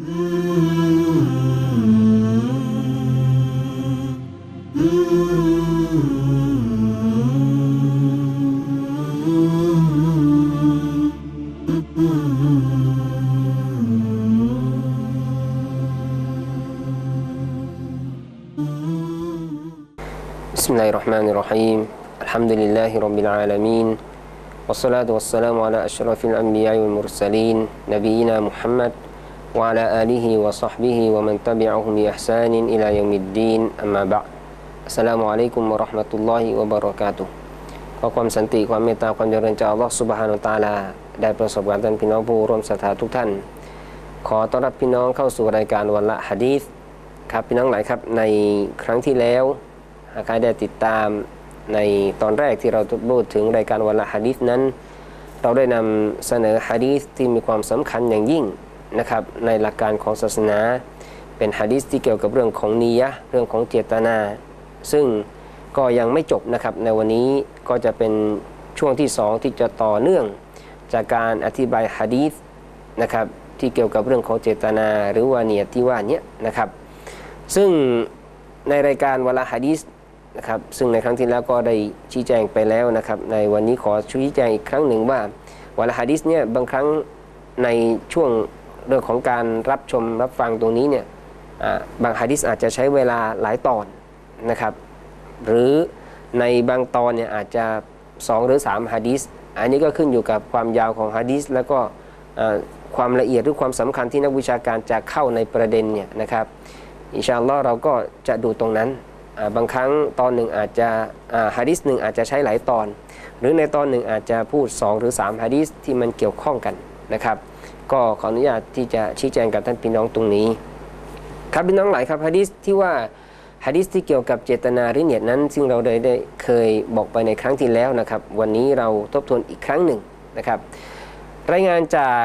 بسم الله الرحمن الرحيم الحمد لله رب العالمين والصلاة والسلام على أشرف الأنبياء والمرسلين نبينا محمد وعلى آله وصحبه ومن تبعهم بإحسان إلى يوم الدين أما بعد السلام عليكم ورحمة الله وبركاته ขอความสันติความเมตตาความเจริญจากอัลลอฮ์สุบฮานุตะอาลา ได้ประสบกับท่านพี่น้องผู้ร่วมศรัทธาทุกท่าน ขอต้อนรับพี่น้องเข้าสู่รายการวันละฮะดีษครับพี่น้องหลายครับในครั้งที่แล้ว หากใครได้ติดตามในตอนแรกที่เราพูดถึงรายการวันละฮะดีษนั้น เราได้นำเสนอฮะดีษที่มีความสำคัญอย่างยิ่ง นะครับในหลักการของศาสนา เป็นฮะดีษที่เกี่ยวกับเรื่องของนียะเรื่องของเจตนา ซึ่งก็ยังไม่จบนะครับในวันนี้ก็จะเป็นช่วงที่สองที่จะต่อเนื่อง จากการอธิบายฮะดีษนะครับที่เกี่ยวกับเรื่องของเจตนาหรือว่าเนียที่ว่านี้นะครับ ซึ่งในรายการวลาฮะดีษนะครับซึ่งในครั้งที่แล้วก็ได้ชี้แจงไปแล้วนะครับ ในวันนี้ขอชี้แจงอีกครั้งหนึ่งว่าวลาฮะดีษเนี่ยบางครั้งในช่วง เรื่องของการรับชมรับฟังตรงนี้เนี่ยบางฮะดีษอาจจะใช้เวลาหลายตอนนะครับ หรือในบางตอนเนี่ยอาจจะ 2 หรือ3ฮะดีษอันนี้ก็ขึ้นอยู่กับความยาวของฮะดีษแล้วก็ความละเอียดหรือความสำคัญที่นักวิชาการจะเข้าในประเด็นเนี่ยนะครับอินชาอัลลอฮ์เราก็จะดูตรงนั้นบางครั้งตอนหนึ่งอาจจะฮะดิษหนึ่งอาจจะใช้หลายตอน หรือในตอนหนึ่งอาจจะพูด 2 หรือ3ฮะดิษที่มันเกี่ยวข้องกันนะครับ ก็ขออนุญาตที่จะชี้แจงกับท่านพี่น้องตรงนี้ ครับพี่น้องหลายครับฮะดิษที่ว่าฮะดิษที่เกี่ยวกับเจตนาหรือเนียดนั้น ซึ่งเราได้ได้เคยบอกไปในครั้งที่แล้วนะครับ วันนี้เราทบทวนอีกครั้งหนึ่งนะครับ รายงานจาก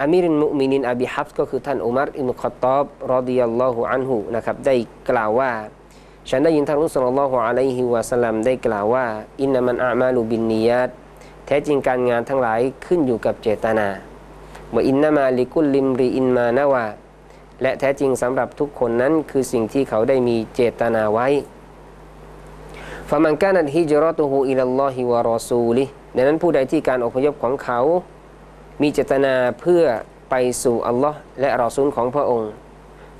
อามีรินมุมินินอบีฮับก็คือท่านอุมัรอิมุขตอบรอดิยัลลอฮุอันฮุนะครับได้กล่าวว่าฉันได้ยินท่านรุสลลอฮุอะลัยฮิวะสัลลัมได้กล่าวว่า อินนามันอามาลูบินนียัตแท้จริงการงานทั้งหลายขึ้นอยู่กับเจตนา ว่าอินนามาลิกุลลิมรีอินมานาวาและแท้จริงสำหรับทุกคนนั้นคือสิ่งที่เขาได้มีเจตนาไว้ฟามันกานัดฮิจรอตุฮูอิลลอฮิวะรอซูลิดังนั้นผู้ใดที่การอพยพของเขา มีเจตนาเพื่อไปสู่อัลลอฮ์และรอซูลของพระองค์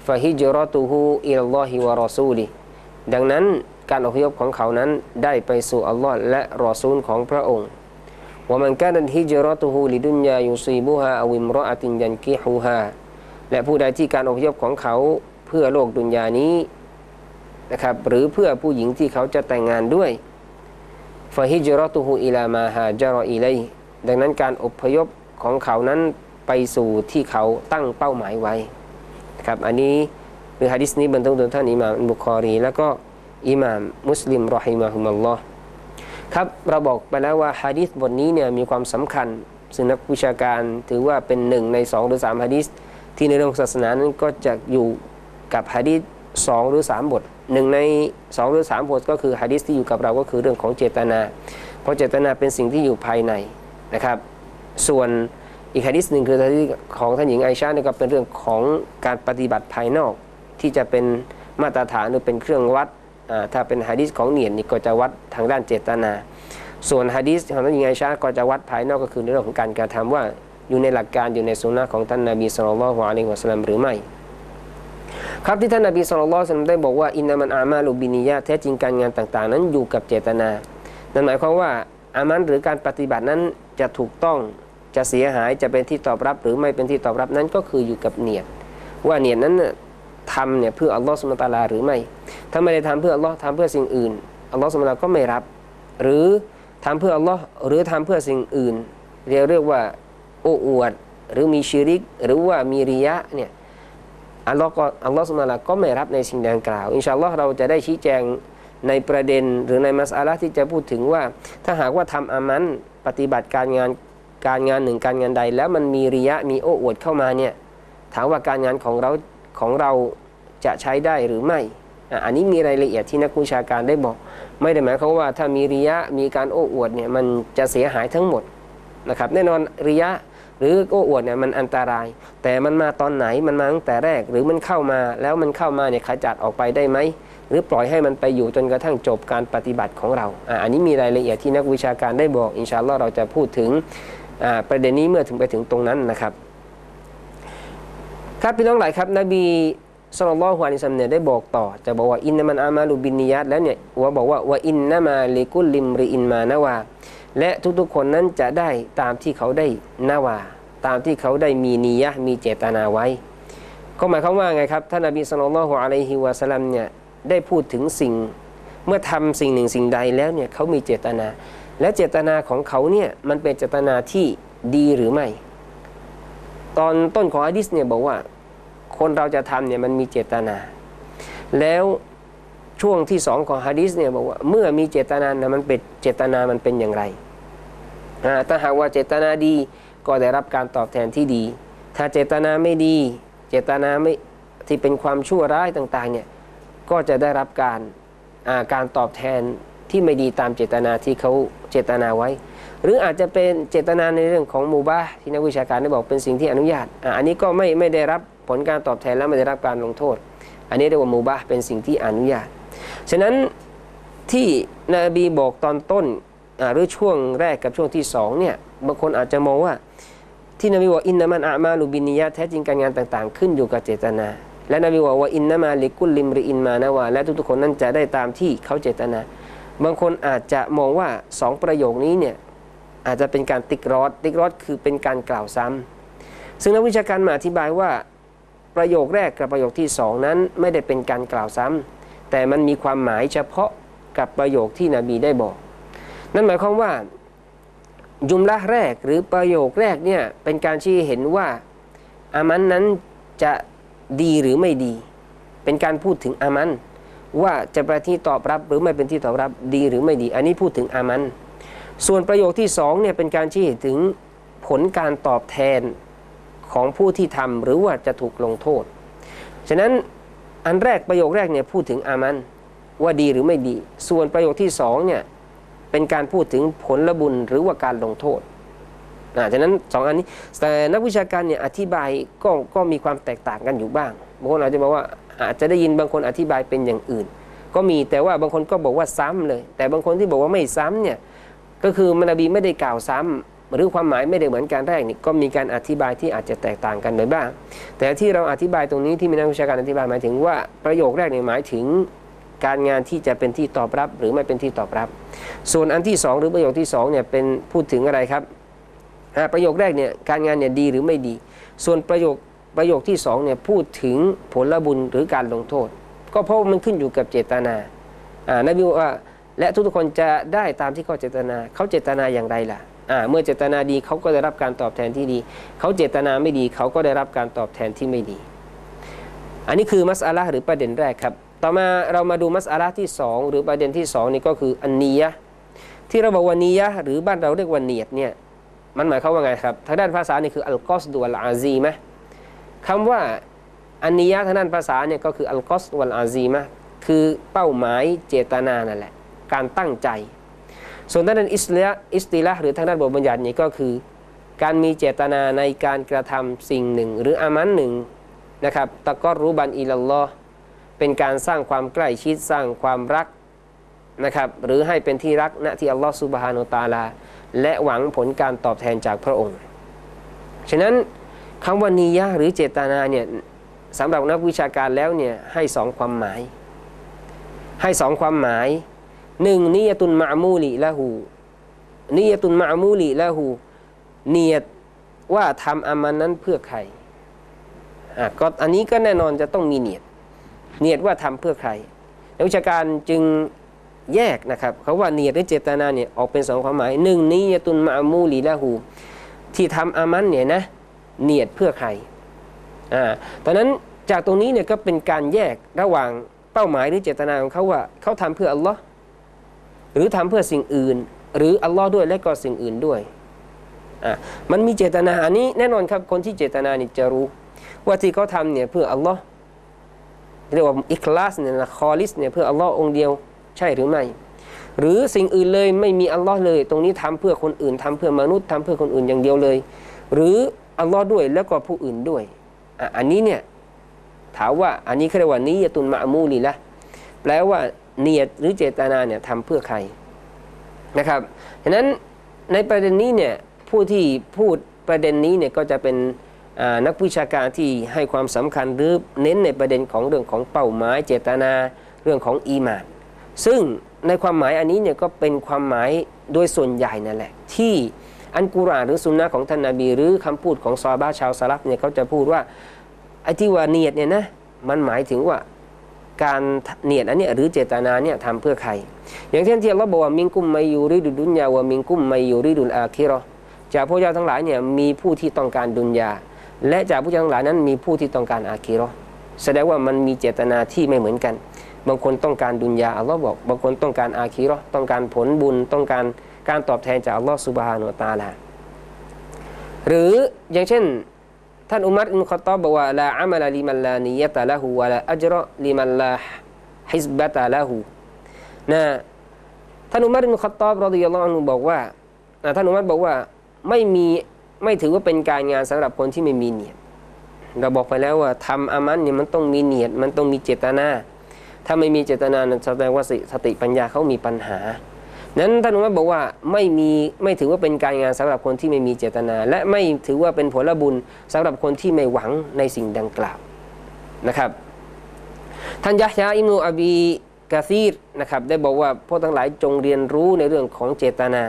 ฟาฮิจรอตุฮูอิลลอฮิวะรอซูลิดังนั้นการอพยพของเขานั้นได้ไปสู่อัลลอฮ์และรอซูลของพระองค์ ว่ามันกานันฮิจรอตุฮูลิดุนยายุซีบุฮาอวิมรออตินยันกิฮูฮาและผู้ใดที่การอพยพของเขาเพื่อโลกดุนยานี้นะครับหรือเพื่อผู้หญิงที่เขาจะแต่งงานด้วยฟาฮิจรอตุฮูอิลามาฮาจารออิเลดังนั้นการอพยพของเขานั้นไปสู่ที่เขาตั้งเป้าหมายไว้ครับอันนี้หรือฮะดิษนี้บรรทุกโดยท่านอิหม่ามบุคอรี แล้วก็อิหม่ามมุสลิมรอฮิมะฮุมัลลอฮ์ ครับเราบอกไปแล้วว่าฮะดิษบทนี้เนี่ยมีความสำคัญ ซึ่งนักวิชาการถือว่าเป็นหนึ่งในสองหรือสามฮะดิษที่ในเรื่องศาสนานั้นก็จะอยู่กับฮะดิษสองหรือสามบทหนึ่งในสองหรือสามบทก็คือฮะดิษที่อยู่กับเราก็คือเรื่องของเจตนา เพราะเจตนาเป็นสิ่งที่อยู่ภายในนะครับ ส่วนอีกฮะดิษหนึ่งคือฮะดิษของท่านหญิงไอชาเนี่ยก็เป็นเรื่องของการปฏิบัติภายนอกที่จะเป็นมาตรฐานหรือเป็นเครื่องวัด ถ้าเป็นฮะดิษของเนียนนี่ก็จะวัดทางด้านเจตนา ส่วนฮะดิษของท่านหญิงไอชาก็จะวัดภายนอกก็คือในเรื่องของการกระทำว่าอยู่ในหลักการอยู่ในสุนนะของท่านนบีสุลต่านละฮ์อะลัยฮิวะสัลลัมหรือไม่ครับที่ท่านนบีสุลต่านละฮ์ได้บอกว่าอินนามันอามาลุบินิยะแท้จริงการงานต่างๆ นั้นอยู่กับเจตนานั่นหมายความว่าอามันหรือการปฏิบัตินั้นจะถูกต้องจะเสียหายจะเป็นที่ตอบรับหรือไม่เป็นที่ตอบรับนั้นก็คืออยู่กับเนียดว่าเนียดนั้น ทำเนี่ยเพื่ออัลลอฮ์สุลตาลาหรือไม่ ถ้าไม่ได้ทำเพื่ออัลลอฮ์ทำเพื่อสิ่งอื่นอัลลอฮ์สุลตาลาก็ไม่รับ หรือทำเพื่ออัลลอฮ์หรือทำเพื่อสิ่งอื่นเรียกเรียกว่าโอ้อวด หรือมีชิริก หรือว่ามีริยะเนี่ยอัลลอฮ์ก็อัลลอฮ์สุลตาลาก็ไม่รับในสิ่งดังกล่าว อินชาอัลลอฮ์เราจะได้ชี้แจงในประเด็นหรือในมัสอาละที่จะพูดถึงว่า ถ้าหากว่าทำอามันปฏิบัติการงานการงานหนึ่งการงานใด แล้วมันมีริยะมีโอ้อวดเข้ามาเนี่ยถามว่าการงานของเรา ของเราจะใช้ได้หรือไม่อันนี้มีรายละเอียดที่นักวิชาการได้บอก ไม่ได้หมายความว่าถ้ามีริยะมีการโอ้อวดเนี่ยมันจะเสียหายทั้งหมดนะครับแน่นอนริยะหรือโอ้อวดเนี่ยมันอันตราย แต่มันมาตอนไหนมันมาตั้งแต่แรกหรือมันเข้ามาแล้วมันเข้ามาเนี่ยขจัดออกไปได้ไหมหรือปล่อยให้มันไปอยู่จนกระทั่งจบการปฏิบัติของเราออันนี้มีรายละเอียดที่นักวิชาการได้บอกอินชาอัลลอฮ์เราจะพูดถึงประเด็นนี้เมื่อถึงไปถึงตรงนั้นนะครับ ครับพี่น้องหลายครับ นบีสุลต่านฮวานิซัมเนี่ยได้บอกต่อ จะบอกว่าอินนามันอามาลูบินนิยัตแล้วเนี่ยว่าบอกว่าว่าอินนามาลิกุลิมริอินมานาวาและทุกๆคนนั้นจะได้ตามที่เขาได้นาวา ตามที่เขาได้มีนียะมีเจตนาไว้ ก็หมายความว่าไงครับท่านนบีสุลต่านฮ์อะลัยฮิวะสัลลัมเนี่ยได้พูดถึงสิ่งเมื่อทำสิ่งหนึ่งสิ่งใดแล้วเนี่ยเขามีเจตนา และเจตนาของเขาเนี่ยมันเป็นเจตนาที่ดีหรือไม่ ตอนต้นของอะดิษเนี่ยบอกว่า คนเราจะทำเนี่ยมันมีเจตนา แล้วช่วงที่สองของฮะดิษเนี่ยบอกว่าเมื่อมีเจตนานะมันเป็นเจตนามันเป็นอย่างไรถ้าหากว่าเจตนาดีก็ได้รับการตอบแทนที่ดี ถ้าเจตนาไม่ดี เจตนาไม่ที่เป็นความชั่วร้ายต่างๆเนี่ยก็จะได้รับการาการตอบแทนที่ไม่ดีตามเจตนาที่เขาเจตนาไว้ หรืออาจจะเป็นเจตนาในเรื่องของมูบาที่นักวิชาการได้บอกเป็นสิ่งที่อนุญาตอันนี้ก็ไม่ไม่ได้รับผลการตอบแทนและไม่ได้รับการลงโทษ อันนี้เรียกว่ามูบาเป็นสิ่งที่อนุญาต ฉะนั้นที่นบีบอกตอนต้นหรือช่วงแรกกับช่วงที่สองเนี่ยบางคนอาจจะมองว่าที่นบีบอกอินนามันอามาลูบินิยะแท้จริงการงานต่าง ๆ ขึ้นอยู่กับเจตนา และนบีบอกว่าอินนามาลิกุลลิมริอินมานาวาและทุกๆคนนั้นจะได้ตามที่เขาเจตนา บางคนอาจจะมองว่าสองประโยคนี้เนี่ย อาจจะเป็นการติกรอดติกรอดคือเป็นการกล่าวซ้ำซึ่งนักวิชาการมาอธิบายว่าประโยคแรกกับประโยคที่สองนั้นไม่ได้เป็นการกล่าวซ้ำแต่มันมีความหมายเฉพาะกับประโยคที่นบีได้บอก นั่นหมายความว่ายุมละแรกหรือประโยคแรกเนี่ยเป็นการชี้เห็นว่าอามันนั้นจะดีหรือไม่ดี เป็นการพูดถึงอามัน ว่าจะเป็นที่ตอบรับหรือไม่เป็นที่ตอบรับดีหรือไม่ดี อันนี้พูดถึงอามัน ส่วนประโยคที่สองเนี่ยเป็นการชี้ให้ถึงผลการตอบแทนของผู้ที่ทำหรือว่าจะถูกลงโทษ ฉะนั้นอันแรกประโยคแรกเนี่ยพูดถึงอามันว่าดีหรือไม่ดี ส่วนประโยคที่สองเนี่ยเป็นการพูดถึงผลบุญหรือว่าการลงโทษอ่าฉะนั้นสองอันนี้แต่นักวิชาการเนี่ยอธิบายก็ก็มีความแตกต่างกันอยู่บ้างบางคนอาจจะบอกว่าอาจจะได้ยินบางคนอธิบายเป็นอย่างอื่น ก็มีแต่ว่าบางคนก็บอกว่าซ้ำเลย แต่บางคนที่บอกว่าไม่ซ้ำเนี่ย ก็คือมนบีไม่ได้กล่าวซ้ำหรือความหมายไม่ได้เหมือนการแรกนี่ก็มีการอธิบายที่อาจจะแตกต่างกันไปบ้าง แต่ที่เราอธิบายตรงนี้ที่มีนักวิชาการอธิบายหมายถึงว่าประโยคแรกเนี่ยหมายถึงการงานที่จะเป็นที่ตอบรับหรือไม่เป็นที่ตอบรับ ส่วนอันที่สองหรือประโยคที่สองเนี่ยเป็นพูดถึงอะไรครับประโยคแรกเนี่ยการงานเนี่ยดีหรือไม่ดี ส่วนประโยคประโยคที่สองเนี่ยพูดถึงผลบุญหรือการลงโทษ ก็เพราะมันขึ้นอยู่กับเจตนาอ่านบีว่า และทุกๆคนจะได้ตามที่เขาเจตนา เขาเจตนาอย่างไรล่ะอ่าเมื่อเจตนาดีเขาก็ได้รับการตอบแทนที่ดี เขาเจตนาไม่ดีเขาก็ได้รับการตอบแทนที่ไม่ดี อันนี้คือมัสอาละหรือประเด็นแรกครับ ต่อมาเรามาดูมัสอาละที่สองหรือประเด็นที่สองนี่ก็คืออันนียะที่เราบอกว่านียะหรือบ้านเราเรียกว่าเนียดเนี่ยมันหมายความว่าไงครับทางด้านภาษานี่คืออัลกอสดวัลอาซีมะคำว่าอันนียะทางด้านภาษาเนี่ยก็คืออัลกอสดวัลอาซีมะคือเป้าหมายเจตนานั่นแหละ การตั้งใจ ส่วนทางด้านอิสลาอิสติละหรือทางด้านบทบัญญัตินี่ก็คือ การมีเจตนาในการกระทำสิ่งหนึ่ง หรืออามันหนึ่งนะครับตะกอรู้บันอิลลอฮ์เป็นการสร้างความใกล้ชิดสร้างความรักนะครับหรือให้เป็นที่รักณที่อัลลอฮ์ซุบฮานุตาลา และหวังผลการตอบแทนจากพระองค์ ฉะนั้นคำว่านียะหรือเจตนาเนี่ยสำหรับนักวิชาการแล้วเนี่ยให้สองความหมาย ให้สองความหมาย หนึ่งนิยตุนมะมูลีละหูนิยตุนมะมูลีละหูเนียดว่าทำอามันนั้นเพื่อใครอะก็อันนี้ก็แน่นอนจะต้องมีเนียด เนียดว่าทำเพื่อใครนักวิชาการจึงแยกนะครับเขาว่าเนียดหรือเจตนาเนี่ยออกเป็นสองความหมายหนึ่งนิยตุนมะมูลีละหูที่ทำอามันเนี่ยนะเนียดเพื่อใครอ่าตอนนั้นจากตรงนี้เนี่ยก็เป็นการแยกระหว่างเป้าหมายหรือเจตนาของเขาว่าเขาทำเพื่ออัลลอฮ์ หรือทำเพื่อสิ่งอื่น หรืออัลลอฮ์ด้วยและก็สิ่งอื่นด้วยอ่ามันมีเจตนาอันนี้แน่นอนครับคนที่เจตนานี่จะรู้ ว่าที่เขาทำเนี่ยเพื่ออัลลอฮ์เรียกว่าอิคลาสเนี่ยนะคอลิสเนี่ยเพื่ออัลลอฮ์องเดียวใช่หรือไม่ หรือสิ่งอื่นเลยไม่มีอัลลอฮ์เลย ตรงนี้ทำเพื่อคนอื่นทำเพื่อมนุษย์ทำเพื่อคนอื่นอย่างเดียวเลย หรืออัลลอฮ์ด้วยแล้วก็ผู้อื่นด้วยอะอันนี้เนี่ยถามว่าอันนี้เขาเรียกว่านิยตุนมะมูลีละแปลว่า เนียดหรือเจตนาเนี่ยทำเพื่อใครนะครับฉะนั้นในประเด็นนี้เนี่ยผู้ที่พูดประเด็นนี้เนี่ยก็จะเป็นนักวิชาการที่ให้ความสำคัญหรือเน้นในประเด็นของเรื่องของเป้าหมายเจตนาเรื่องของอีมาน ซึ่งในความหมายอันนี้เนี่ยก็เป็นความหมายโดยส่วนใหญ่นั่นแหละ ที่อันกุรอานหรือสุนนะของท่านนาบี หรือคำพูดของซอบะห์ชาวสลับเนี่ยเขาจะพูดว่าไอ้ที่ว่าเนียดเนี่ยนะมันหมายถึงว่า การเนียดอันเนี้ยหรือเจตนาเนี่ยทำเพื่อใคร อย่างเช่นที่อัลลอฮ์บอกว่ามิงกุมไมยูริดุลดุนยาวะมิงกุมไมยูริดุลอาคิราะห์จากพวกเจ้าทั้งหลายเนี่ยมีผู้ที่ต้องการดุนยา และจากผู้เจ้าทั้งหลายนั้นมีผู้ที่ต้องการอาคิราะห์แสดงว่ามันมีเจตนาที่ไม่เหมือนกัน บางคนต้องการดุนยาอัลลอฮ์บอก บางคนต้องการอาคีราะห์ต้องการผลบุญต้องการการตอบแทนจากอัลลอฮ์สุบฮานุตาลาหรืออย่างเช่น ท่านอุมัรอินคอตตอบบอกว่าลาอามัลลิมันลานียะตะละหูวะลาอัจราะลิมันลาฮิสบะตะละหูนะท่านอุมัรอินคอตตอบรอดิยัลลอฮุอันบอกว่าท่านอุมัรบอกว่าไม่มีไม่ถือว่าเป็นการงานสำหรับคนที่ไม่มีเนียดเราบอกไปแล้วว่าทำอามันเนี่ยมันต้องมีเนียดมันต้องมีเจตนา ถ้าไม่มีเจตนาแสดงว่าสติปัญญาเขามีปัญหา นั้นท่านอุมัรบอกว่าไม่มีไม่ถือว่าเป็นการงานสำหรับคนที่ไม่มีเจตนา และไม่ถือว่าเป็นผลบุญสำหรับคนที่ไม่หวังในสิ่งดังกล่าวนะครับท่านยะฮยาอิมนุอบีกาซีรนะครับได้บอกว่าพวกทั้งหลายจงเรียนรู้ในเรื่องของเจตนา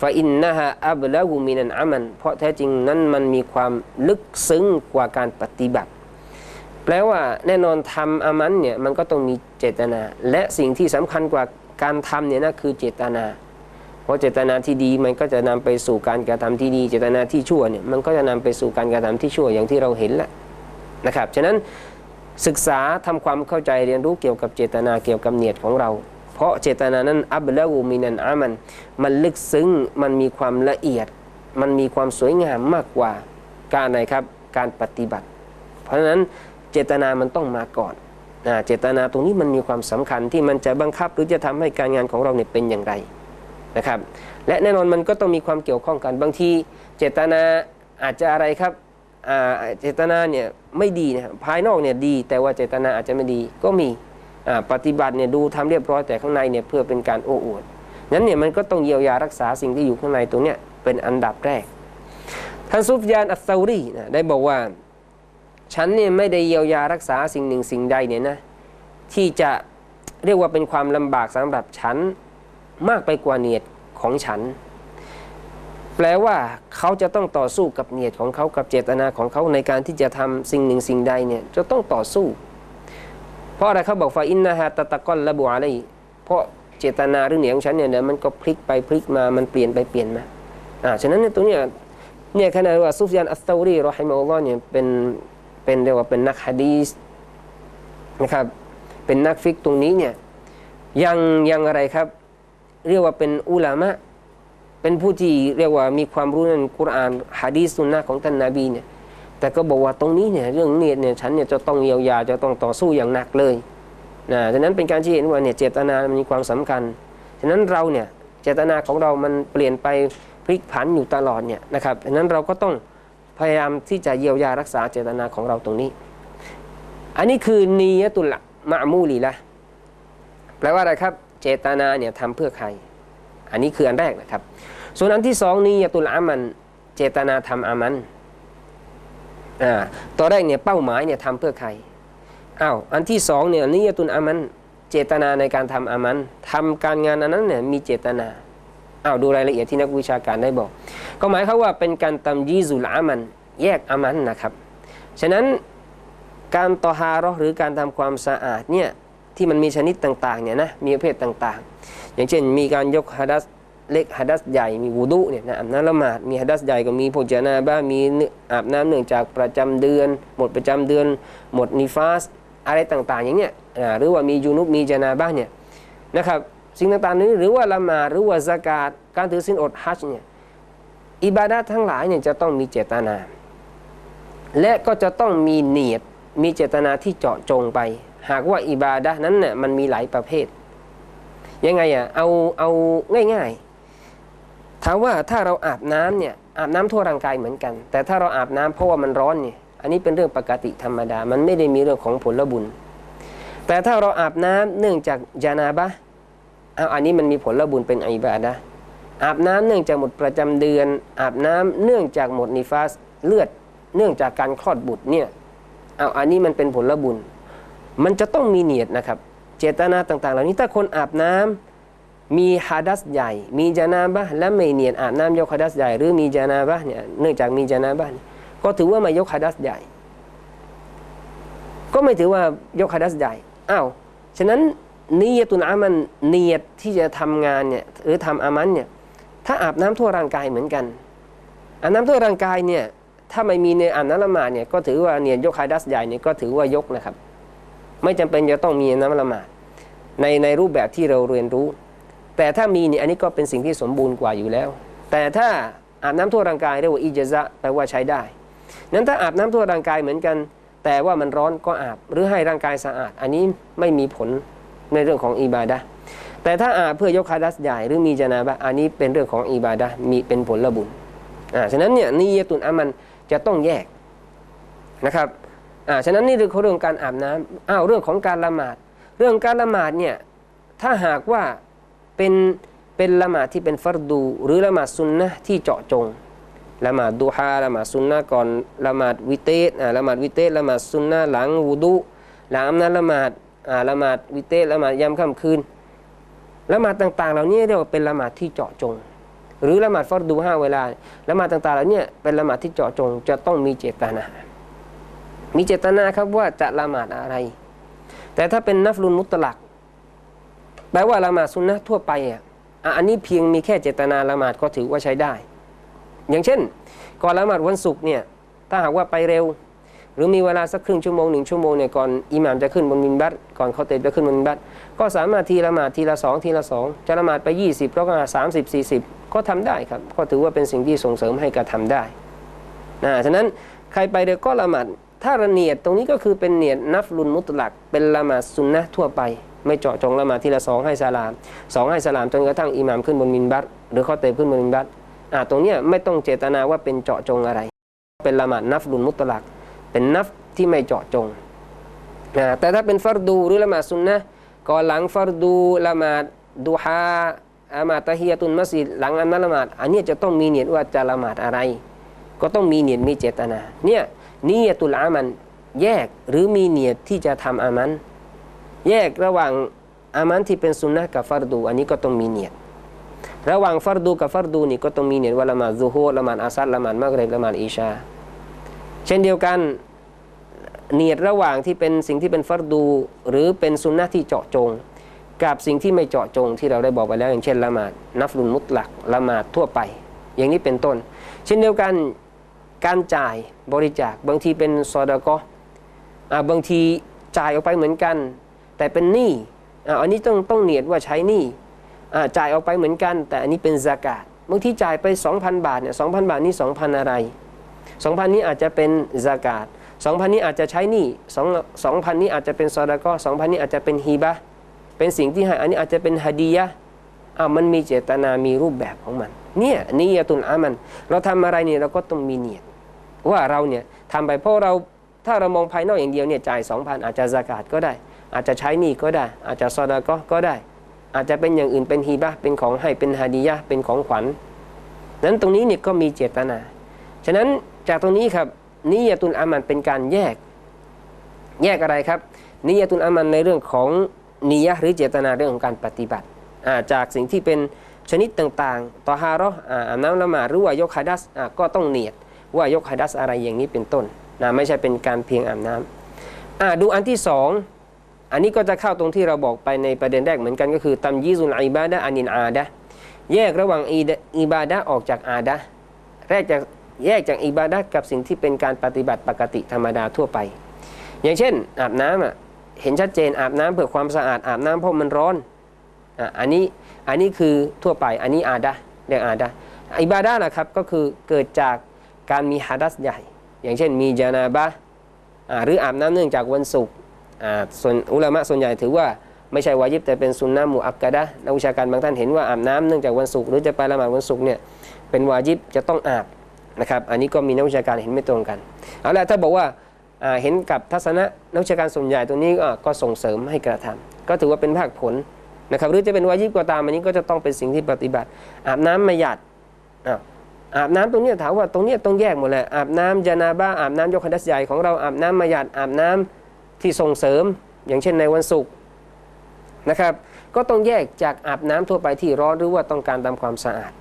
ฟาอินนะฮะอับละหูมินันอามัน เพราะแท้จริงนั้นมันมีความลึกซึ้งกว่าการปฏิบัติ แปลว่าแน่นอนทำอามันเนี่ยมันก็ต้องมีเจตนา และสิ่งที่สำคัญกว่า การทำเนี่ยนะคือเจตนา เพราะเจตนาที่ดีมันก็จะนำไปสู่การกระทำที่ดี เจตนาที่ชั่วเนี่ยมันก็จะนำไปสู่การกระทำที่ชั่วอย่างที่เราเห็นแหละนะครับ ฉะนั้นศึกษาทำความเข้าใจเรียนรู้เกี่ยวกับเจตนาเกี่ยวกับเนียดของเรา เพราะเจตนานั้นอับละอูมินันอามัน มันลึกซึ้งมันมีความละเอียด มันมีความสวยงามมากกว่าการไหนครับการปฏิบัติ เพราะฉะนั้นเจตนามันต้องมาก่อน เจตนาตรงนี้มันมีความสำคัญที่มันจะบังคับหรือจะทำให้การงานของเราเนี่ยเป็นอย่างไรนะครับ และแน่นอนมันก็ต้องมีความเกี่ยวข้องกันบางทีเจตนาอาจจะอะไรครับเจตนาเนี่ยไม่ดีนะภายนอกเนี่ยดี แต่ว่าเจตนาอาจจะไม่ดีก็มีปฏิบัติเนี่ยดูทำเรียบร้อยแต่ข้างในเนี่ยเพื่อเป็นการโอ้อวดนั้นเนี่ยมันก็ต้องเยียวยารักษาสิ่งที่อยู่ข้างในตรงเนี้ยเป็นอันดับแรกท่านซุฟยานอัสซาอุรีนะได้บอกว่า ฉันเนี่ยไม่ได้เยียวยารักษาสิ่งหนึ่งสิ่งใดเนี่ยนะที่จะเรียกว่าเป็นความลำบากสำหรับฉันมากไปกว่าเนียดของฉัน แปลว่าเขาจะต้องต่อสู้กับเนียดของเขากับเจตนาของเขาในการที่จะทำสิ่งหนึ่งสิ่งใดเนี่ยจะต้องต่อสู้ เพราะอะไรเขาบอกฟาอินนะฮะตะตะกอนระบุอะไรเพราะเจตนาหรือเนียดของฉันเนี่ยเดี๋ยวมันก็พลิกไปพลิกมามันเปลี่ยนไปเปลี่ยนมาอ่าฉะนั้นเนี่ยตรงเนี้ยเนี่ยขณะว่าซุฟยานอัสซาอุรีรอฮิมอัลลอฮ์เนี่ยเป็น เป็นเรียกว่าเป็นนักฮะดีสนะครับ เป็นนักฟิกตรงนี้เนี่ยยังยังอะไรครับ เรียกว่าเป็นอุลามะเป็นผู้ที่เรียกว่ามีความรู้ในกุรอานฮะดีสุนนะของท่านนาบีเนี่ยแต่ก็บอกว่าตรงนี้เนี่ยเรื่องเนียดเนี่ยฉันเนี่ยจะต้องเยียวยาจะต้องต่อสู้อย่างหนักเลยนะฉะนั้นเป็นการชี้เห็นว่าเนี่ยเจตนามันมีความสำคัญฉะนั้นเราเนี่ยเจตนาของเรามันเปลี่ยนไปพลิกผันอยู่ตลอดเนี่ยนะครับฉะนั้นเราก็ต้อง พยายามที่จะเยียวยารักษาเจตนาของเราตรงนี้ อันนี้คือนียตุลละมะมูลีละแปลว่าอะไรครับ เจตนาเนี่ยทำเพื่อใคร อันนี้คืออันแรกนะครับ ส่วนอันที่สองนียตุลอามัน เจตนาทำอามันอ่าตัวแรกเนี่ยเป้าหมายเนี่ยทำเพื่อใครอ้าวอันที่สองเนี่ยนียตุลอามัน เจตนาในการทำอามันทำการงานอันนั้นเนี่ยมีเจตนา อ้าวดูรายละเอียดที่นักวิชาการได้บอก ก็หมายความว่าเป็นการตำยีซุลอามันแยกอามันนะครับ ฉะนั้นการตอฮาราะห์หรือการทำความสะอาดเนี่ยที่มันมีชนิดต่างๆเนี่ยนะมีประเภทต่างๆ อย่างเช่น มีการยกฮัดัสเล็กฮัดัสใหญ่มีวูดุเนี่ยนะอาบน้ำละหมาดมีฮัดัสใหญ่ก็มีโภจนาบ้ามีอาบน้ำเนื่องจากประจำเดือน หมดประจำเดือน หมดนิฟาสอะไรต่างๆ อย่างเนี้ยหรือว่ามียูนุบมีจนาบ้าเนี่ยนะครับ สิ่งต่างๆนี้หรือว่าละหมาดหรือว่าสกาดการถือศีลอดฮัจญ์เนี่ยอิบาดะทั้งหลายเนี่ยจะต้องมีเจตนา และก็จะต้องมีเนียดมีเจตนาที่เจาะจงไป หากว่าอิบาดะนั้นเนี่ยมันมีหลายประเภท ยังไงอะเอาเอาง่ายๆถามว่าถ้าเราอาบน้ำเนี่ยอาบน้ำทั่วร่างกายเหมือนกัน แต่ถ้าเราอาบน้ำเพราะว่ามันร้อนเนี่ยอันนี้เป็นเรื่องปกติธรรมดา มันไม่ได้มีเรื่องของผลบุญ แต่ถ้าเราอาบน้ำเนื่องจากจานาบะ อาอันนี้มันมีผลบุญเป็นอิบาดะอาบน้ำเนื่องจากหมดประจำเดือน อาบน้ำเนื่องจากหมดนิฟาสเลือด เนื่องจากการคลอดบุตรเนี่ยเอาอันนี้มันเป็นผลบุญ มันจะต้องมีเนียดนะครับ เจตนาต่างๆ เหล่านี้ถ้าคนอาบน้ำมีฮาดัสใหญ่ มีจานาบะและไม่เนียดอาบน้ำยกฮาดัสใหญ่หรือมีจานาบะเนี่ยเนื่องจากมีจานาบะก็ถือว่าไมายกฮาดัสใหญ่ ก็ไม่ถือว่ายกฮาดัสใหญ่อ้าวฉะนั้น นียตุนอามันเนียดที่จะทำงานเนี่ยหรือทำอามันเนี่ยถ้าอาบน้ำทั่วร่างกายเหมือนกันอาบน้ำทั่วร่างกายเนี่ยถ้าไม่มีในอาบน้ำละหมาดเนี่ยก็ถือว่าเนียดยกฮาดัสใหญ่เนี่ยก็ถือว่ายกนะครับ ไม่จำเป็นจะต้องมีน้ำละหมาดในในรูปแบบที่เราเรียนรู้ แต่ถ้ามีเนี่ยอันนี้ก็เป็นสิ่งที่สมบูรณ์กว่าอยู่แล้ว แต่ถ้าอาบน้ำทั่วร่างกายเรียกว่าอิจซะแปลว่าใช้ได้ นั้นถ้าอาบน้ำทั่วร่างกายเหมือนกัน แต่ว่ามันร้อนก็อาบ หรือให้ร่างกายสะอาด อันนี้ไม่มีผล ในเรื่องของอิบาดะแต่ถ้าอาบเพื่อยกฮาดัสใหญ่หรือมีจนาบะอันนี้เป็นเรื่องของอิบาดะมีเป็นผลบุญอ่าฉะนั้นเนี่ยนียตุนอามันจะต้องแยกนะครับอ่าฉะนั้นนี่คือเรื่องการอาบน้ำอ้าวเรื่องของการละหมาด เรื่องการละหมาดเนี่ยถ้าหากว่าเป็นเป็นละหมาดที่เป็นฟัรดู หรือละหมาดซุนนะที่เจาะจงละหมาดดูฮาละหมาดซุนนะก่อนละหมาดวิเตสอ่าละหมาดวิเตสละหมาดซุนนะหลังวูดุหลังนั้นละหมาด ละหมาดวิเตสละหมาดยามค่ำคืนละหมาดต่างๆ เหล่านี้เรียกว่าเป็นละหมาดที่เจาะจง หรือละหมาดฟัรดูห้าเวลาละหมาดต่างๆ เหล่านี้เป็นละหมาดที่เจาะจง จะต้องมีเจตนา มีเจตนาครับว่าจะละหมาดอะไร แต่ถ้าเป็นนัฟลุนมุตลักแปลว่าละหมาดซุนนะทั่วไปอะอันนี้เพียงมีแค่เจตนาละหมาดก็ถือว่าใช้ได้ อย่างเช่น ก่อนละหมาดวันศุกร์เนี่ยถ้าหากว่าไปเร็ว รือมีเวลาสักครึ่งชั่วโมงหนึ่งชั่วโมงเนี่ยก่อนอิหม่ามจะขึ้นบนมินบัตก่อนเขาเตะจะขึ้นบนมินบัตก็สามารถทีละหมาดทีละสองทีละสองจะละหมาดไป 20แล้วก็สามสิบสี่สิบก็ทำได้ครับก็ถือว่าเป็นสิ่งที่ส่งเสริมให้กระทำได้นะฉะนั้นใครไปเร็วก็ละหมาดถ้าระเนียดตรงนี้ก็คือเป็นเนียดนัฟลุนมุตลัก เป็นละหมาดซุนนะทั่วไป ไม่เจาะจงละหมาดทีละสองให้สลามสองให้สลามจนกระทั่งอิหม่ามขึ้นบนมินบัตหรือเขาเตะขึ้นบนมินบัตอ่าตรงเนี้ยไม่ต้องเจตนาว่าเป็นเจาะจงอะไร เป็นละหมาดนัฟลุนมุตลัก เป็นนัฟที่ไม่เจาะจงนะแต่ถ้าเป็นฟัรดูหรือละหมาดซุนนะก่อนหลังฟัรดูละหมาดดูฮาละหมาตะฮียะตุนมัสยิดหลังอันนั้นละหมาดอันนี้จะต้องมีเนียดว่าจะละหมาดอะไร ก็ต้องมีเนียดมีเจตนาเนี่ยนียตุลอามันแยกหรือมีเนียดที่จะทำอามัน แยกระหว่างอามันที่เป็นซุนนะกับฟัรดู อันนี้ก็ต้องมีเนียดระหว่างฟัรดูกับฟัรดูนี่ก็ต้องมีเนียดว่าละหมาดซูฮูละหมาดอาซัดละหมาดมักริบละหมาดอิชา ช่นเดียวกันเนียดระหว่างที่เป็นสิ่งที่เป็นฟัรดู หรือเป็นซุนนะที่เจาะจง กับสิ่งที่ไม่เจาะจงที่เราได้บอกไปแล้ว อย่างเช่นละหมาดนัฟลุนมุตหลักละหมาดทั่วไป อย่างนี้เป็นต้น เช่นเดียวกันการจ่ายบริจาคบางทีเป็นซอดกอบางทีจ่ายออกไปเหมือนกัน แต่เป็นหนี้อันนี้ต้องต้องเนียดว่าใช้หนี้จ่ายออกไปเหมือนกัน แต่อันนี้เป็นซากาตบางทีจ่ายไป 2,000 บาทเนี่ย2,000บาทนี่2,000 อะไร 2,000 นี้อาจจะเป็นซากาต2,000 นี้อาจจะใช้หนี้2 2,000 นี้อาจจะเป็นซอดากอ2,000 นี้อาจจะเป็นฮีบะเป็นสิ่งที่ให้อันนี้อาจจะเป็นฮดียะอ่ามันมีเจตนามีรูปแบบของมันเนี่ยนียตุนอามัน เราทำอะไรเนี่ยเราก็ต้องมีเนียดว่าเราเนี่ยทำไปเพราะเราถ้าเรามองภายนอกอย่างเดียวเนี่ยจ่าย2,000 อาจจะซากาตก็ได้ อาจจะใช้หนี้ก็ได้ อาจจะซอดากอก็ได้ อาจจะเป็นอย่างอื่นเป็นฮีบะเป็นของให้เป็นฮดียะเป็นของขวัญนั้นตรงนี้เนี่ยก็มีเจตนา ฉะนั้น จากตรงนี้ครับนิยตุนอามันเป็นการแยก แยกอะไรครับ นิยตุนอามันในเรื่องของนิยะหรือเจตนาเรื่องของการปฏิบัติ จากสิ่งที่เป็นชนิดต่างๆ ต่อฮาร์อ่าบน้ำละหมาดหรือว่ายกฮัดัสก็ต้องเนียดว่ายกฮัดัสอะไรอย่างนี้เป็นต้นนะไม่ใช่เป็นการเพียงอาบน้ำอ่าดูอันที่สองอันนี้ก็จะเข้าตรงที่เราบอกไปในประเด็นแรกเหมือนกันก็คือตัมยีซุนอิบาดะอานินอาดะแยกระหว่างอีบาดะออกจากอาดะแรกจาก แยกจากอิบาดะกับสิ่งที่เป็นการปฏิบัติปกติธรรมดาทั่วไป อย่างเช่น อาบน้ำอะเห็นชัดเจนอาบน้ำเพื่อความสะอาดอาบน้ำเพราะมันร้อนอะอันนี้อันนี้คือทั่วไปอันนี้อาดะเรียกอาดะอิบาดะห์นะครับก็คือเกิดจากการมีฮัดัสใหญ่ อย่างเช่นมีจานาบะห์อ่าหรืออาบน้ำเนื่องจากวันศุกร์อ่าส่วนอุลามะส่วนใหญ่ถือว่าไม่ใช่วาญิบแต่เป็นซุนนะมุอักกะดะนักวิชาการบางท่านเห็นว่าอาบน้ำเนื่องจากวันศุกร์หรือจะไปละหมาดวันศุกร์เนี่ยเป็นวาญิบจะต้องอาบ นะครับอันนี้ก็มีนักวิชาการเห็นไม่ตรงกันเอาละถ้าบอกว่าเห็นกับทัศนะนักวิชาการส่วนใหญ่ตรงนี้ก็ส่งเสริมให้กระทำก็ถือว่าเป็นภาคผลนะครับหรือจะเป็นวาญิบก็ตามอันนี้ก็จะต้องเป็นสิ่งที่ปฏิบัติ อาบน้ำมาหยัดอาบน้ำตรงนี้ถามว่าตรงนี้ต้องแยกหมดเลยอาบน้ำจานาบ้าอาบน้ำยกคันดัสใหญ่ของเราอาบน้ำมาหยัดอาบน้ำที่ส่งเสริม อย่างเช่นในวันศุกร์นะครับ ก็ต้องแยกจากอาบน้ำทั่วไปที่ร้อนหรือว่าต้องการทำความสะอาด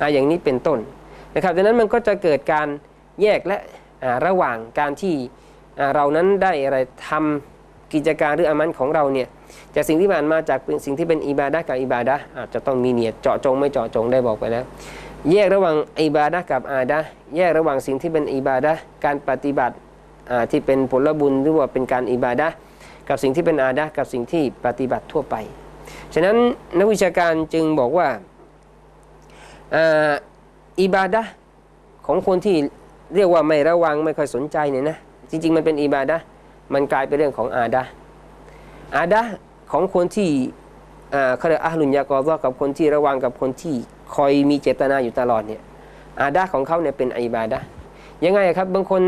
อ่าอย่างนี้เป็นต้น นะครับดังนั้นมันก็จะเกิดการแยกและระหว่างการที่เรานั้นได้อะไรทำกิจการหรืออามันของเราเนี่ยจากสิ่งที่ผ่านมาจากสิ่งที่เป็นอิบาดะกับอิบาดะอาจจะต้องมีเนียดเจาะจงไม่เจาะจงได้บอกไปแล้ว แยกระหว่างอิบาดะกับอาดะแยกระหว่างสิ่งที่เป็นอิบาดะการปฏิบัติที่เป็นผลบุญหรือว่าเป็นการอิบาดะกับสิ่งที่เป็นอาดะกับสิ่งที่ปฏิบัติทั่วไป ฉะนั้นนักวิชาการจึงบอกว่า อิบาดะของคนที่เรียกว่าไม่ระวังไม่ค่อยสนใจเนี่ยนะจริง ๆ มันเป็นอิบาดะมันกลายเป็นเรื่องของอาดะอาดะของคนที่อ่าเขาเรียกอาหลุนยากอซอกับคนที่ระวังกับคนที่คอยมีเจตนาอยู่ตลอดเนี่ยอาดะของเขาเนี่ยเป็นอิบาดะยังไงครับบางคน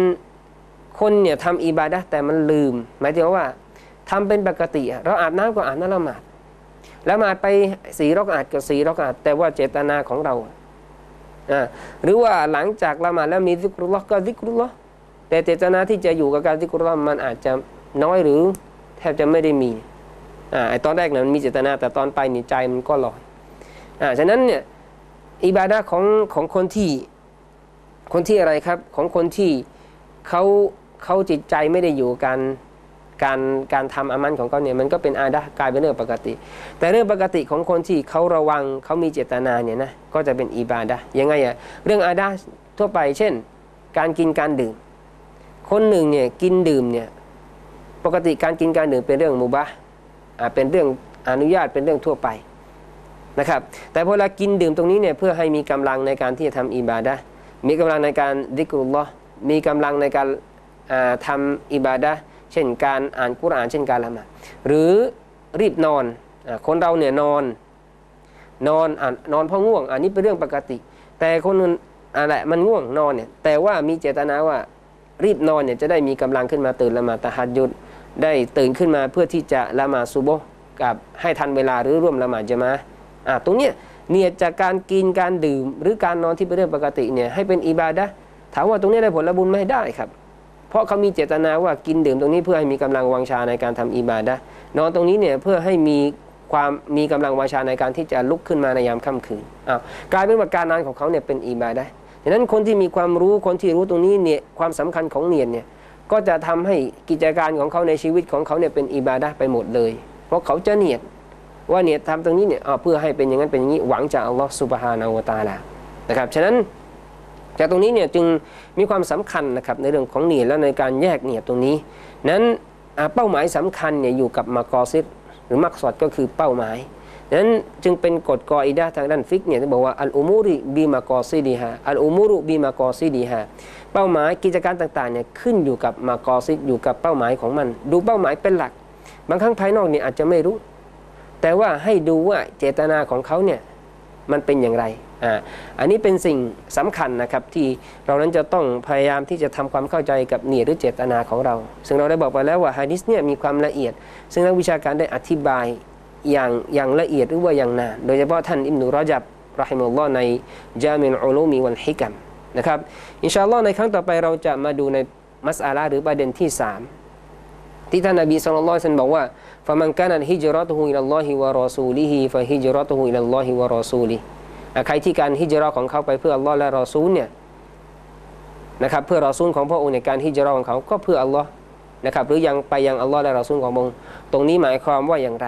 คนเนี่ยทำอิบาดะแต่มันลืม หมายถึงว่าทำเป็นปกติ เราอาบน้ำก็อาบน้ำละหมาดละหมาดไปสีรอกอาดกับสีรอกอาดแต่ว่าเจตนาของเรา หรือว่าหลังจากละหมาดแล้วมีซิกรุลลอฮ์ก็ซิกรุลลอฮ์แต่เจตนาที่จะอยู่กับการซิกรุลลอฮ์มันอาจจะน้อยหรือแทบจะไม่ได้มีอ่าไอตอนแรกเนี่ยมันมีเจตนาแต่ตอนไปนี่ใจมันก็ลอยอ่าฉะนั้นเนี่ยอิบาดะของของคนที่คนที่อะไรครับของคนที่เขาเขาจิตใจไม่ได้อยู่การ การการทำอามันของเขาเนี่ยมันก็เป็นอาดะกลายเป็นเรื่องปกติ แต่เรื่องปกติของคนที่เขาระวังเขามีเจตนาเนี่ยนะก็จะเป็นอิบาดะยังไงอะเรื่องอาดะทั่วไป เช่น การกินการดื่ม คนหนึ่งเนี่ยกินดื่มเนี่ยปกติการกินการดื่มเป็นเรื่องมุบะอ่าเป็นเรื่องอนุญาตเป็นเรื่องทั่วไปนะครับแต่พอเรากินดื่มตรงนี้เนี่ยเพื่อให้มีกำลังในการที่จะทำอิบาดะมีกำลังในการดิกรุลลอมีกำลังในการอ่าทำอิบาดะ์ เช่นการอ่านกุรอานเช่นการละหมาดหรือรีบนอนคนเราเนี่ยนอนนอนอ่านนอนเพราะง่วง อันนี้เป็นเรื่องปกติ แต่คนอื่นอะไรมันง่วงนอนเนี่ยแต่ว่ามีเจตนาว่ารีบนอนเนี่ยจะได้มีกำลังขึ้นมาตื่นละหมาดตะฮัดยุดได้ตื่นขึ้นมาเพื่อที่จะละหมาดซุโบกับให้ทันเวลาหรือร่วมละหมาดจะมาอ่าตรงเนี้ยเนี่ยจากการกินการดื่ม หรือการนอนที่เป็นเรื่องปกติเนี่ยให้เป็นอิบาดะถามว่าตรงนี้ได้ผลบุญไหมได้ครับ เพราะเขามีเจตนาว่ากินดื่มตรงนี้เพื่อให้มีกำลังวังชาในการทำอิบาดะนอนตรงนี้เนี่ยเพื่อให้มีความมีกำลังวังชาในการที่จะลุกขึ้นมาในยามค่ำคืนอ้าวกลายเป็นว่าการนอนของเขาเนี่ยเป็นอิบาดะดังนั้นคนที่มีความรู้คนที่รู้ตรงนี้เนี่ยความสำคัญของเนียดเนี่ยก็จะทำให้กิจการของเขาในชีวิตของเขาเนี่ยเป็นอิบาดะไปหมดเลย เพราะเขาจะเนียดว่าเนียดทำตรงนี้เนี่ยเพื่อให้เป็นอย่างนั้นเป็นอย่างนี้หวังจากอัลลอฮ์ซุบฮานาอูวตาลานะครับฉะนั้น จากตรงนี้เนี่ยจึงมีความสำคัญนะครับในเรื่องของเนียดและในการแยกเนียดตรงนี้ นั้นเป้าหมายสำคัญเนี่ยอยู่กับมากอซิดหรือมักสอดก็คือเป้าหมายนั้นจึงเป็นกฎกออิดะห์ทางด้านฟิกเนี่ยบอกว่าอัลอุมูริบีมากอซิดีฮะอัลอุมูรุบีมากอซิดีฮะเป้าหมายกิจการต่างๆเนี่ยขึ้นอยู่กับมากอซิดอยู่กับเป้าหมายของมัน ดูเป้าหมายเป็นหลัก บางครั้งภายนอกเนี่ยอาจจะไม่รู้ แต่ว่าให้ดูว่าเจตนาของเขาเนี่ยมันเป็นอย่างไร อันนี้เป็นสิ่งสำคัญนะครับที่เรานั้นจะต้องพยายามที่จะทำความเข้าใจกับเนียหรือเจตนาของเรา ซึ่งเราได้บอกไปแล้วว่าฮะดิษเนี่ยมีความละเอียด ซึ่งนักวิชาการได้อธิบายอย่างอย่างละเอียดหรือว่าอย่างนานโดยเฉพาะท่านอิมนุรจับรอฮิมุลลอฮ์ในจามินอุลูมีวันฮิกัมนะครับอินชาอัลลอฮ์ในครั้งต่อไปเราจะมาดูในมัสอาลาหรือประเด็นที่สามที่ท่านนบีสุลต่านบอกว่าฟะมันกานันฮิจรัตุฮุอิลลอฮิวะรอซูลิฮิฟะฮิจรัตุฮุอิลลอฮิวะรอซูลิ ใครที่การฮิจรัตของเขาไปเพื่ออัลลอฮ์และรอซูลเนี่ยนะครับเพื่อรอซูลของพระองค์ในการฮิจรัตของเขาก็เพื่ออัลลอฮ์นะครับหรือยังไปยังอัลลอฮ์และรอซูลของพระองค์ตรงนี้หมายความว่าอย่างไร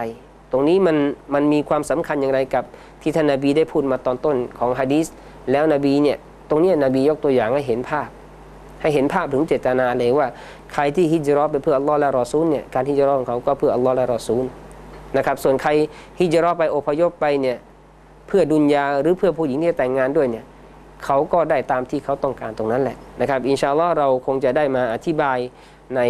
ตรงนี้มันมันมีความสำคัญอย่างไรกับที่ท่านนบีได้พูดมาตอนต้นของฮะดีษแล้วนบีเนี่ยตรงนี้นบียกตัวอย่างให้เห็นภาพ ให้เห็นภาพถึงเจตนาเลยว่า ใครที่ฮิจรัตไปเพื่ออัลลอฮ์และรอซูลเนี่ยการฮิจรัตของเขาก็เพื่ออัลลอฮ์และรอซูลนะครับส่วนใครฮิจรัตไปอพยพไปเนี่ย พื่อดุนยาหรือเพื่อผู้หญิงที่จะแต่งงานด้วยเนี่ยเขาก็ได้ตามที่เขาต้องการตรงนั้นแหละนะครับ อินชาอัลลอฮ์เราคงจะได้มาอธิบายใน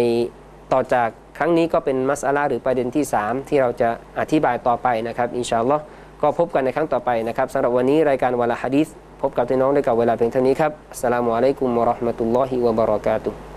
ต่อจากครั้งนี้ก็เป็นมัสอาลาหรือประเด็นที่ 3 ที่เราจะอธิบายต่อไปนะครับ อินชาอัลลอฮ์ก็พบกันในครั้งต่อไปนะครับสำหรับวันนี้รายการวลาฮะดิษพบกับพี่น้องได้กับเวลาเพียงเท่านี้ครับสลามุอะลัยกุมวะราะห์มะตุลลอฮิวะบะเราะกาตุฮ์